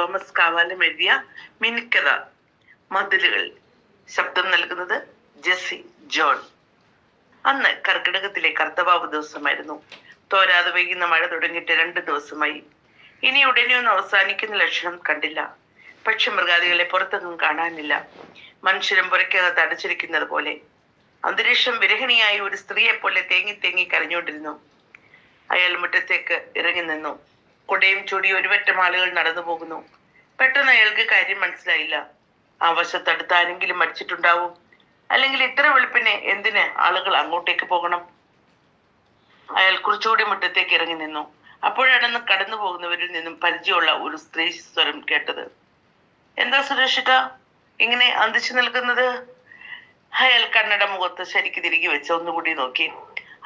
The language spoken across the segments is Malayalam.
തോമസ് കാവാലം എഴുതിയ മിനിക്കഥ മതിലുകൾ. ശബ്ദം നൽകുന്നത് ജെസ്സി ജോൺ. അന്ന് കർക്കിടകത്തിലെ കർത്തവാവ് ദിവസമായിരുന്നു. തോരാതെ വൈകുന്ന മഴ തുടങ്ങിയിട്ട് രണ്ട് ദിവസമായി. ഇനി ഉടനെ ഒന്നും അവസാനിക്കുന്ന ലക്ഷണം കണ്ടില്ല. പക്ഷി മൃഗാദികളെ പുറത്തൊന്നും കാണാനില്ല. മനുഷ്യരും പുരയ്ക്കകത്ത് അടച്ചിരിക്കുന്നത് പോലെ. അന്തരീക്ഷം വിരഹിണിയായി ഒരു സ്ത്രീയെ പോലെ തേങ്ങി തേങ്ങി കരഞ്ഞുകൊണ്ടിരുന്നു. അയാൾ മുറ്റത്തേക്ക് ഇറങ്ങി നിന്നു. കുടയും ചൂടി ഒരുപറ്റം ആളുകൾ നടന്നു പോകുന്നു. പെട്ടെന്ന് അയാൾക്ക് കാര്യം മനസ്സിലായില്ല. ആ വശത്തടുത്ത് ആരെങ്കിലും മരിച്ചിട്ടുണ്ടാവും. അല്ലെങ്കിൽ ഇത്ര വെളുപ്പിനെ എന്തിന് ആളുകൾ അങ്ങോട്ടേക്ക് പോകണം? അയാൾ കുറച്ചുകൂടി മുറ്റത്തേക്ക് ഇറങ്ങി നിന്നു. അപ്പോഴാണെന്ന് കടന്നു പോകുന്നവരിൽ നിന്നും പരിചയമുള്ള ഒരു സ്ത്രീ സ്വരം കേട്ടത്. എന്താ സുരക്ഷിത ഇങ്ങനെ അന്തിച്ചു നിൽക്കുന്നത്? അയാൾ കണ്ണട മുഖത്ത് ശരിക്ക് തിരികെ വെച്ച് ഒന്നുകൂടി നോക്കി.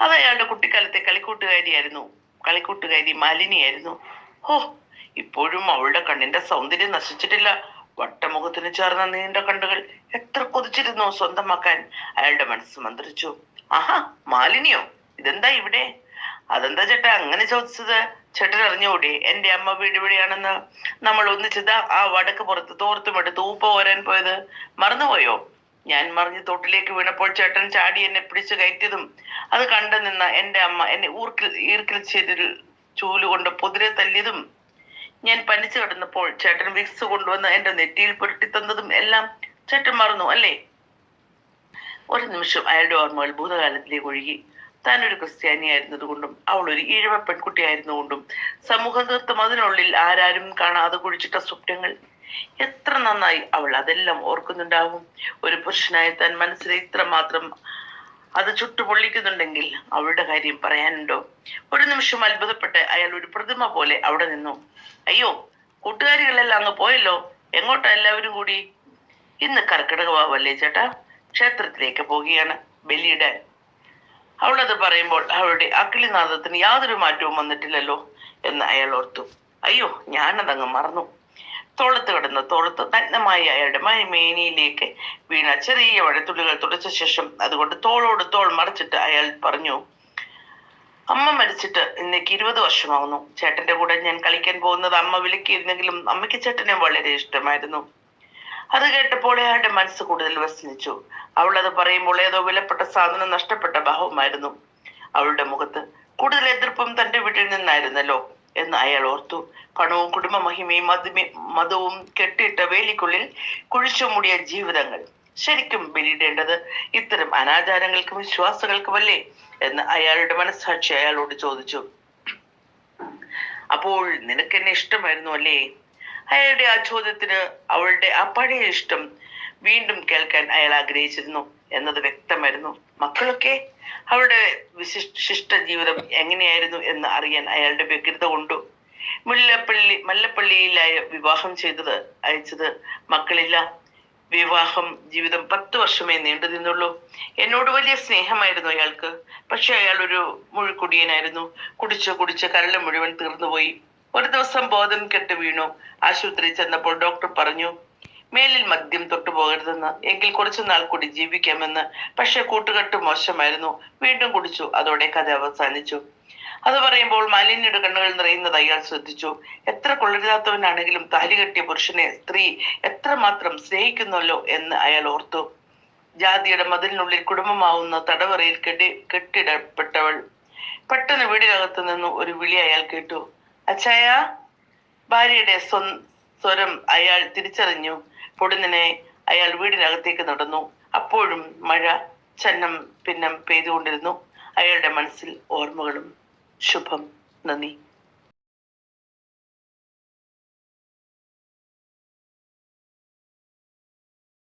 അത് അയാളുടെ കുട്ടിക്കാലത്തെ കളിക്കൂട്ടുകാരിയായിരുന്നു. കളിക്കൂട്ടുകാരി മാലിനിയായിരുന്നു. ഹോ ഇപ്പോഴും അവളുടെ കണ്ണിന്റെ സൗന്ദര്യം നശിച്ചിട്ടില്ല. വട്ടമുഖത്തിന് ചേർന്ന നീണ്ട കണ്ണുകൾ എത്ര കൊതിച്ചിരുന്നു സ്വന്തമാക്കാൻ അയാളുടെ മനസ്സ് മന്ത്രിച്ചു. ആഹാ മാലിനിയോ? ഇതെന്താ ഇവിടെ? അതെന്താ ചേട്ടാ അങ്ങനെ ചോദിച്ചത്? ചേട്ടൻ അറിഞ്ഞുകൂടി? എന്റെ അമ്മ വീട് ഇവിടെയാണെന്ന്. നമ്മൾ ഒന്നിച്ചത് ആ വടക്ക് പുറത്ത് തോർത്തുമെടുത്ത് ഊപ്പ ഓരാൻ പോയത്. മറന്നുപോയോ? ഞാൻ മറിഞ്ഞ് തോട്ടിലേക്ക് വീണപ്പോൾ ചേട്ടൻ ചാടി എന്നെ പിടിച്ചു കയറ്റിയതും അത് കണ്ടു നിന്ന എന്റെ അമ്മ എന്നെ ഊർക്കിൽ ഈർക്കിൽ ചെയ്തിൽ ചൂലുകൊണ്ട് പൊതിരെ തല്ലിയതും ഞാൻ പനിച്ചു കിടന്നപ്പോൾ ചേട്ടൻ വിക്സ് കൊണ്ടുവന്ന് എന്റെ നെറ്റിയിൽ പുരട്ടി തന്നതും എല്ലാം ചേട്ടൻ മറന്നു അല്ലേ? ഒരു നിമിഷം അയാളുടെ ഓർമ്മകൾ ഭൂതകാലത്തിലേക്ക് ഒഴുകി. താൻ ഒരു ക്രിസ്ത്യാനിയായിരുന്നതുകൊണ്ടും അവൾ ഒരു ഈഴവ പെൺകുട്ടിയായിരുന്നുകൊണ്ടും സമൂഹ നൃത്തം അതിനുള്ളിൽ ആരാരും കാണാതെ കുഴിച്ചിട്ട സ്വപ്നങ്ങൾ. എത്ര നന്നായി അവൾ അതെല്ലാം ഓർക്കുന്നുണ്ടാവും. ഒരു പുരുഷനായി താൻ മനസ്സിൽ ഇത്ര മാത്രം അത് ചുട്ടുപൊള്ളിക്കുന്നുണ്ടെങ്കിൽ അവളുടെ കാര്യം പറയാനുണ്ടോ? ഒരു നിമിഷം അത്ഭുതപ്പെട്ട് അയാൾ ഒരു പ്രതിമ പോലെ അവിടെ നിന്നു. അയ്യോ കൂട്ടുകാരികളെല്ലാം അങ്ങ് പോയല്ലോ? എങ്ങോട്ടാ എല്ലാവരും കൂടി? ഇന്ന് കർക്കിടക വാവല്ലേ ചേട്ടാ? ക്ഷേത്രത്തിലേക്ക് പോവുകയാണ്. ബലിയിടാൻ. അവളത് പറയുമ്പോൾ അവളുടെ അക്കിളിനാദത്തിന് യാതൊരു മാറ്റവും വന്നിട്ടില്ലല്ലോ എന്ന് അയാൾ ഓർത്തു. അയ്യോ ഞാനതങ്ങ് മറന്നു. തോളത്ത് കിടന്ന തോളത്ത് നഗ്നമായി അയാളുടെ മേനിയിലേക്ക് വീണ ചെറിയ വഴത്തുള്ളികൾ തുടച്ച ശേഷം അതുകൊണ്ട് തോളോട് തോൾ മറിച്ചിട്ട് അയാൾ പറഞ്ഞു അമ്മ മരിച്ചിട്ട് ഇന്നേക്ക് ഇരുപത് വർഷമാകുന്നു ചേട്ടന്റെ കൂടെ ഞാൻ കളിക്കാൻ പോകുന്നത് അമ്മ വിലക്കിയിരുന്നെങ്കിലും അമ്മയ്ക്ക് ചേട്ടനെ വളരെ ഇഷ്ടമായിരുന്നു. അത് കേട്ടപ്പോൾ അയാളുടെ മനസ്സ് കൂടുതൽ വ്യസനിച്ചു അവൾ അത് പറയുമ്പോൾ ഏതോ വിലപ്പെട്ട സാധനം നഷ്ടപ്പെട്ട ഭാവമായിരുന്നു. അവളുടെ മുഖത്ത് കൂടുതൽ എതിർപ്പും തന്റെ വീട്ടിൽ നിന്നായിരുന്നല്ലോ എന്ന് അയാൾ ഓർത്തു. പണവും കുടുംബ മഹിമയും മതുമി മതവും കെട്ടിയിട്ട വേലിക്കുള്ളിൽ കുഴിച്ചു മൂടിയ ജീവിതങ്ങൾ ശരിക്കും ബലിയിടേണ്ടത് ഇത്തരം അനാചാരങ്ങൾക്കും വിശ്വാസങ്ങൾക്കുമല്ലേ എന്ന് അയാളുടെ മനസ്സാക്ഷി അയാളോട് ചോദിച്ചു. അപ്പോൾ നിനക്ക് എന്നെ ഇഷ്ടമായിരുന്നു അല്ലേ? അയാളുടെ ആ ചോദ്യത്തിന് അവളുടെ ആ പഴയ ഇഷ്ടം വീണ്ടും കേൾക്കാൻ അയാൾ ആഗ്രഹിച്ചിരുന്നു എന്നത് വ്യക്തമായിരുന്നു. മക്കളൊക്കെ അവളുടെ വിശിഷ്ട ജീവിതം എങ്ങനെയായിരുന്നു എന്ന് അറിയാൻ അയാളുടെ വ്യഗ്രത കൊണ്ടു. മുല്ലപ്പള്ളി മല്ലപ്പള്ളിയിലായ വിവാഹം ചെയ്തത് അയച്ചത് മക്കളില്ല. വിവാഹം ജീവിതം പത്ത് വർഷമേ നീണ്ടു നിന്നുള്ളൂ. എന്നോട് വലിയ സ്നേഹമായിരുന്നു അയാൾക്ക്. പക്ഷെ അയാൾ ഒരു മുഴുക്കുടിയനായിരുന്നു കുടിച്ച് കുടിച്ച് കരൾ മുഴുവൻ തീർന്നുപോയി. ഒരു ദിവസം ബോധം കെട്ട് വീണു. ആശുപത്രി ചെന്നപ്പോൾ ഡോക്ടർ പറഞ്ഞു മേലിൽ മദ്യം തൊട്ടു പോകരുതെന്ന്. എങ്കിൽ കുറച്ചു നാൾ കൂടി ജീവിക്കാമെന്ന്. പക്ഷെ കൂട്ടുകെട്ട് മോശമായിരുന്നു. വീണ്ടും കുടിച്ചു. അതോടെ കഥ അവസാനിച്ചു. അത് പറയുമ്പോൾ മാലിന്യയുടെ കണ്ണുകൾ നിറയുന്നത് അയാൾ ശ്രദ്ധിച്ചു. എത്ര കൊള്ളരുതാത്തവനാണെങ്കിലും താലി കെട്ടിയ പുരുഷനെ സ്ത്രീ എത്രമാത്രം സ്നേഹിക്കുന്നല്ലോ എന്ന് അയാൾ ഓർത്തു. ജാതിയുടെ മതിലിനുള്ളിൽ കുടുംബമാവുന്ന തടവറയിൽ കെട്ടി കെട്ടിടപ്പെട്ടവൾ പെട്ടെന്ന് വീടിനകത്ത് നിന്ന് ഒരു വിളി അയാൾ കേട്ടു. അച്ചായ ഭാര്യയുടെ സ്വ സ്വരം അയാൾ തിരിച്ചറിഞ്ഞു. പൊടുന്നിനെ അയാൾ വീടിനകത്തേക്ക് നടന്നു. അപ്പോഴും മഴ ചന്നം പിന്നം പെയ്തുകൊണ്ടിരുന്നു. അയാളുടെ മനസ്സിൽ ഓർമ്മകളും ശുഭം നന്ദി.